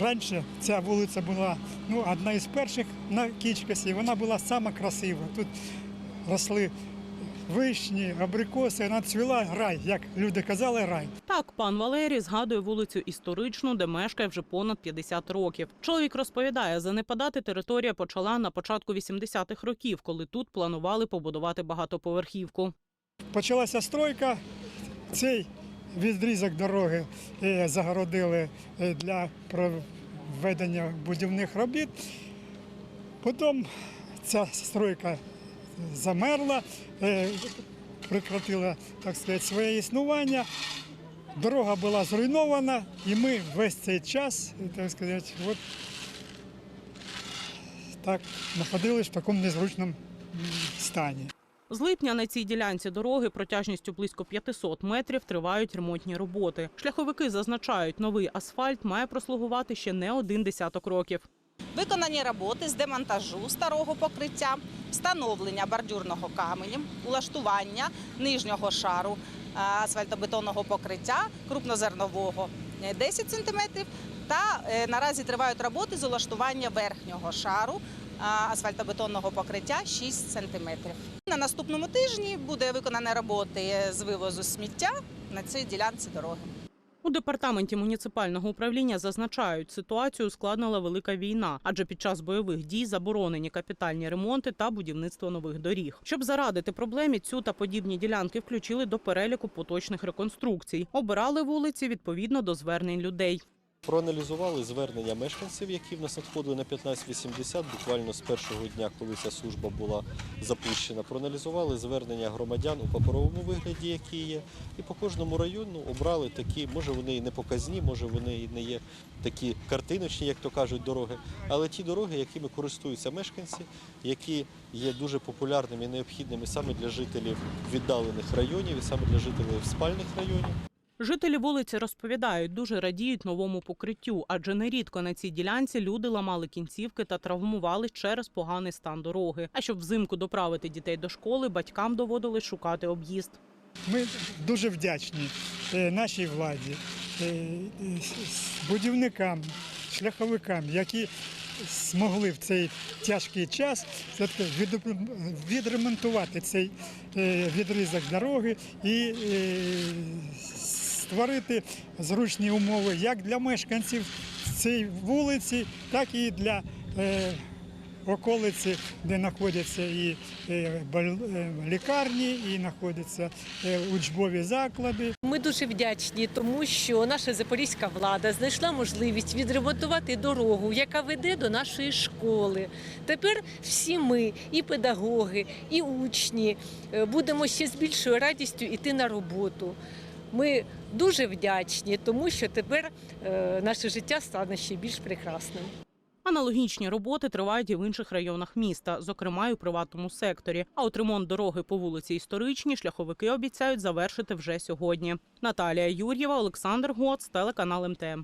раніше ця вулиця була ну, одна із перших на Кічкасі, вона була сама красива. Тут росли вишні, абрикоси, вона цвіла рай, як люди казали, рай. Так, пан Валерій згадує вулицю історичну, де мешкає вже понад 50 років. Чоловік розповідає, занепадати територія почала на початку 80-х років, коли тут планували побудувати багатоповерхівку. Почалася стройка, цей відрізок дороги е, загородили е, для проведення будівних робіт. Потім ця стройка замерла, е, прекратила так сказати, своє існування. Дорога була зруйнована, і ми весь цей час, так сказати, от так знаходились в такому незручному стані. З липня на цій ділянці дороги протяжністю близько 500 метрів тривають ремонтні роботи. Шляховики зазначають, новий асфальт має прослугувати ще не один десяток років. Виконані роботи з демонтажу старого покриття, встановлення бордюрного каменю, улаштування нижнього шару е, асфальтобетонного покриття крупнозернового е, 10 см та е, наразі тривають роботи з улаштування верхнього шару е, асфальтобетонного покриття 6 см. На наступному тижні буде виконані роботи з вивозу сміття на цій ділянці дороги. У департаменті муніципального управління зазначають, ситуацію ускладнила велика війна, адже під час бойових дій заборонені капітальні ремонти та будівництво нових доріг. Щоб зарадити проблемі, цю та подібні ділянки включили до переліку поточних реконструкцій. Обирали вулиці відповідно до звернень людей. Проаналізували звернення мешканців, які в нас надходили на 1580, буквально з першого дня, коли ця служба була запущена. Проаналізували звернення громадян у паперовому вигляді, які є, і по кожному району обрали такі, може вони і не показні, може вони і не є такі картиночні, як то кажуть, дороги, але ті дороги, якими користуються мешканці, які є дуже популярними і необхідними саме для жителів віддалених районів і саме для жителів спальних районів. Жителі вулиці розповідають, дуже радіють новому покриттю, адже нерідко на цій ділянці люди ламали кінцівки та травмувались через поганий стан дороги. А щоб взимку доправити дітей до школи, батькам доводилось шукати об'їзд. Ми дуже вдячні е, нашій владі, е, е, будівникам, шляховикам, які змогли в цей тяжкий час відремонтувати цей відрізок дороги і створити зручні умови як для мешканців цієї вулиці, так і для е, околиці, де знаходяться і е, е, лікарні, і знаходяться учбові заклади. Ми дуже вдячні, тому що наша запорізька влада знайшла можливість відремонтувати дорогу, яка веде до нашої школи. Тепер всі ми, і педагоги, і учні, будемо ще з більшою радістю йти на роботу. Ми дуже вдячні, тому що тепер е, наше життя стане ще більш прекрасним. Аналогічні роботи тривають і в інших районах міста, зокрема й у приватному секторі. А от ремонт дороги по вулиці історичній шляховики обіцяють завершити вже сьогодні. Наталія Юр'єва, Олександр Гоц, телеканал МТМ.